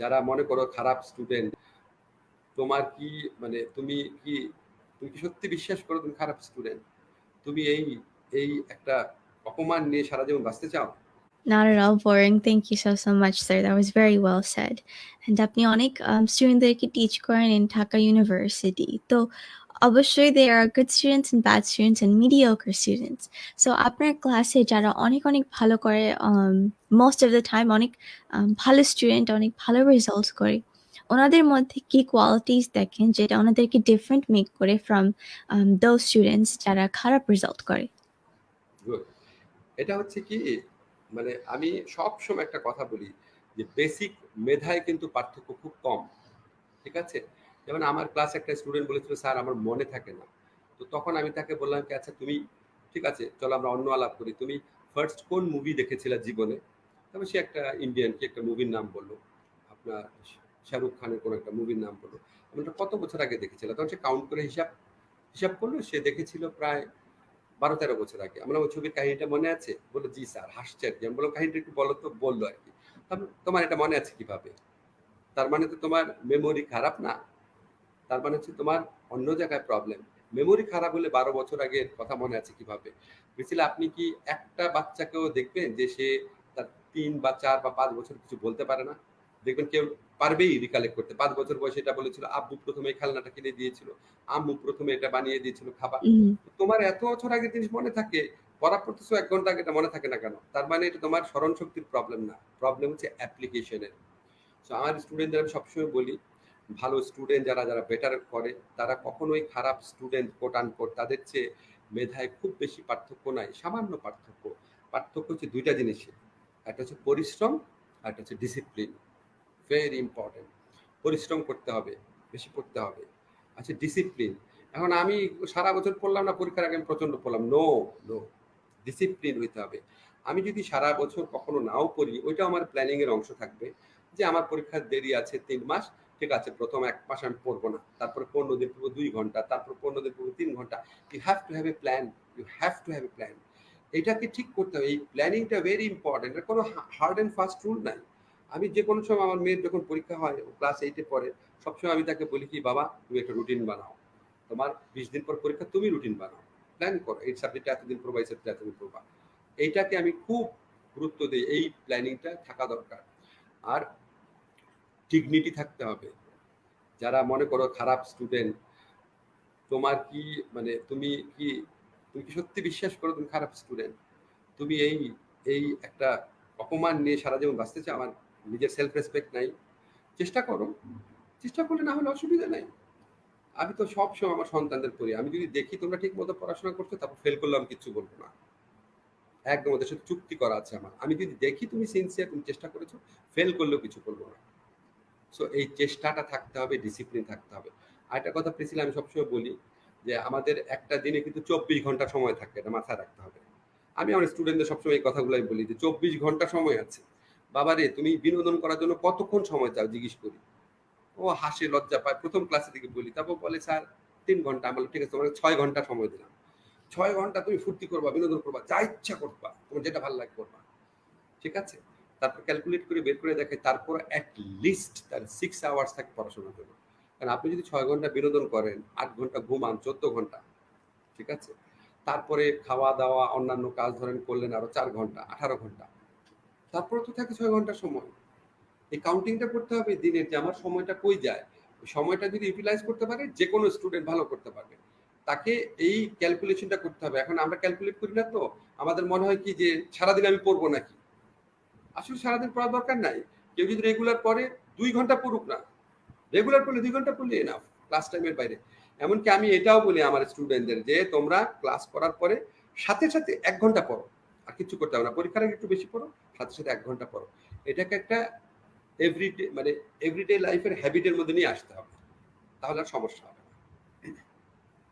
যারা মনে করো খারাপ স্টুডেন্ট তোমার কি মানে তুমি কি তুমি কি সত্যি বিশ্বাস করো তুমি খারাপ স্টুডেন্ট তুমি এই এই একটা অপমান নিয়ে সারা জীবন বাঁচতে চাও Not at all boring. Thank you so so much, sir. That was very well said. And আপনি অনেক um, স্টুডেন্টদেরকে টিচ করেন in Dhaka University. তো অবশ্যই there are good students and bad students and mediocre students. So, আপনার ক্লাসে যারা অনেক অনেক ভালো করে most of the time অনেক ভালো স্টুডেন্ট অনেক ভালো রেজাল্টস করে, ওনাদের মধ্যে কি কোয়ালিটিস দেখেন যেটা ওনাদেরকে ডিফারেন্ট মেক করে ফ্রম দোজ স্টুডেন্টস যারা খারাপ রেজাল্ট করে. এটা হচ্ছে কি মানে আমি সব সময় একটা কথা বলি যে বেসিক মেধায় কিন্তু পার্থক্য খুব কম, ঠিক আছে যেমন আমার ক্লাস একটা স্টুডেন্ট বলেছিল স্যার আমার মনে থাকে না। তো তখন আমি তাকে বললাম কি আচ্ছা তুমি ঠিক আছে চলো আমরা অন্য আলাপ করি। তুমি ফার্স্ট কোন মুভি দেখেছিলে জীবনে? তবে সে একটা ইন্ডিয়ান কি একটা মুভির নাম বলল আপনার শাহরুখ খানের কোনো একটা মুভির নাম বলল। আমি বললাম, কত বছর আগে দেখেছিল তখন সে কাউন্ট করে হিসাব হিসাব করল সে দেখেছিল প্রায় বারো তেরো বছর আগে। আমরা ওই ছবির কাহিনীটা মনে আছে? বলল জি স্যার হাসছে আর কি। আমি বললাম কাহিনীটা একটু বলো তো বলল আর কি। তোমার এটা মনে আছে কীভাবে? তার মানে তো তোমার মেমোরি খারাপ না? তার মানে হচ্ছে তোমার অন্য জায়গায় প্রবলেম মেমোরি খারাপ হলে বারো বছর আগে কথা মনে আছে কীভাবে? বুঝছিলে আপনি কি একটা বাচ্চাকেও দেখবেন যে সে তার তিন বা চার বা পাঁচ বছর কিছু বলতে পারে না? দেখবেন কেউ পারবেই রিকালেক্ট করতে। পাঁচ বছর বয়সে এটা বলেছিল আব্বু প্রথমে খেলনাটা কিনে দিয়েছিল। আম্মু প্রথমে এটা বানিয়ে দিয়েছিল খাবার. তোমার এত বছর আগে জিনিস মনে থাকে পড়া পড়তেছো এক ঘণ্টা আগে এটা মনে থাকে না কেন? তার মানে এটা তোমার স্মরণ শক্তির প্রবলেম না। প্রবলেম হচ্ছে অ্যাপ্লিকেশনের তো আমার স্টুডেন্টদের আমি সবসময় বলি ভালো স্টুডেন্ট যারা যারা বেটার করে, তারা কখনোই খারাপ স্টুডেন্ট কোট তাদের চেয়ে মেধায় খুব বেশি পার্থক্য নাই, সামান্য পার্থক্য। পার্থক্য হচ্ছে দুইটা জিনিসে একটা হচ্ছে পরিশ্রম, আর একটা হচ্ছে ডিসিপ্লিন ভেরি ইম্পর্টেন্ট পরিশ্রম করতে হবে, বেশি পড়তে হবে। আচ্ছা ডিসিপ্লিন এখন আমি সারা বছর পড়লাম না, পরীক্ষার আগে আমি প্রচণ্ড পড়লাম। নো নো ডিসিপ্লিন হইতে হবে। আমি যদি সারা বছর কখনো নাও পড়ি ওইটা আমার প্ল্যানিংয়ের অংশ থাকবে যে আমার পরীক্ষার দেরি আছে তিন মাস ঠিক আছে, প্রথম এক মাস আমি পড়ব না। তারপরে পনেরো দিন পড়ব দুই ঘণ্টা, তারপর পনেরো দিন পড়ব তিন ঘণ্টা। You have to have a plan you have to have a plan এটাকে ঠিক করতে হবে, এই প্ল্যানিংটা ভেরি ইম্পর্টেন্ট এর কোনো হার্ড অ্যান্ড ফাস্ট রুল নাই। আমি যে কোনো সময় আমার মেয়ের যখন পরীক্ষা হয় ক্লাস এইটে পড়ে, সবসময় আমি তাকে বলি কি, বাবা, তুমি একটা রুটিন বানাও। তোমার বিশ দিন পর পরীক্ষা, তুমি রুটিন বানাও। প্ল্যান করো, এই সাবজেক্টে এতদিন পড়বা, এই সাবজেক্টে এতদিন পড়বা। এইটাকে আমি খুব গুরুত্ব দিই, এই প্ল্যানিংটা থাকা দরকার। আর ডিগনিটি থাকতে হবে। যারা মনে করো খারাপ স্টুডেন্ট তোমার কি মানে তুমি কি তুমি কি সত্যি বিশ্বাস করো তুমি খারাপ স্টুডেন্ট তুমি এই এই একটা অপমান নিয়ে সারা জীবন বাঁচতে চাও, আমার নিজের সেলফ রেসপেক্ট নাই। চেষ্টা করো। চেষ্টা করলে না হলে অসুবিধা নাই। আমি তো সবসময় আমার সন্তানদের করি আমি যদি দেখি তোমরা ঠিক মতো পড়াশোনা করছ, তারপর ফেল করলে আমি কিচ্ছু বলব না। একদম ওদের সাথে চুক্তি করা আছে আমার। আমি যদি দেখি তুমি সিনসিয়ার তুমি চেষ্টা করেছ ফেল করলেও কিছু বলব না। সো এই চেষ্টাটা থাকতে হবে ডিসিপ্লিন থাকতে হবে। আর একটা কথা প্রিসিল আমি সবসময় বলি যে, আমাদের একটা দিনে কিন্তু চব্বিশ ঘণ্টা সময় থাকে, এটা মাথায় রাখতে হবে। আমি আমার স্টুডেন্টদের সবসময় এই কথাগুলোই বলি যে, চব্বিশ ঘণ্টা সময় আছে। বাবারে, তুমি বিনোদন করার জন্য কতক্ষণ সময় চাও? জিজ্ঞেস করি। ও হাসে, লজ্জা পায়। প্রথম ক্লাসে থেকে বলি, তারপর বলে, স্যার, তিন ঘণ্টা। আমি ঠিক আছে, তোমাকে ছয় ঘণ্টা সময় দিলাম। ছয় ঘণ্টা তুমি ফুর্তি করবা, বিনোদন করবা, যা ইচ্ছা করবা, তোমার যেটা ভালো লাগে করবা। ঠিক আছে? তারপর ক্যালকুলেট করে বের করে দেখে তারপর অ্যাট লিস্ট তার সিক্স আওয়ার্স থাকে পড়াশোনার জন্য। কারণ আপনি যদি ছয় ঘণ্টা বিনোদন করেন, আট ঘণ্টা ঘুমান, চোদ্দ ঘণ্টা, ঠিক আছে? তারপরে খাওয়া দাওয়া, অন্যান্য কাজ ধরেন করলেন আরও চার ঘণ্টা, আঠারো ঘণ্টা। তারপরে তো থাকে ছয় ঘণ্টা সময়। এই কাউন্টিংটা করতে হবে দিনের যে আমার সময়টা কই যায়? সময়টা যদি ইউটিলাইজ করতে পারে যে কোনো স্টুডেন্ট ভালো করতে পারবে। তাকে এই ক্যালকুলেশনটা করতে হবে। এখন আমরা ক্যালকুলেট করি না তো? আমাদের মনে হয় কি যে সারাদিন আমি পড়ব নাকি? আসলে সারাদিন পড়ার দরকার নাই। কেউ যদি রেগুলার পড়ে, দুই ঘণ্টা পড়ুক না। রেগুলার পড়লে দুই ঘণ্টা পড়লে না ক্লাস টাইমের বাইরে। এমনকি আমি এটাও বলি আমার স্টুডেন্টদের যে, তোমরা ক্লাস করার পরে সাথে সাথে এক ঘণ্টা পড়ো। আর কিছু করতে হবে না। পরীক্ষার আগে একটু বেশি পড়ো, সাথে সাথে এক ঘণ্টা পড়ো। এটাকে একটা এভরিডে মানে এভরিডে লাইফের হ্যাবিটের মধ্যে নিয়ে আসতে হবে। তাহলে আর সমস্যা হবে।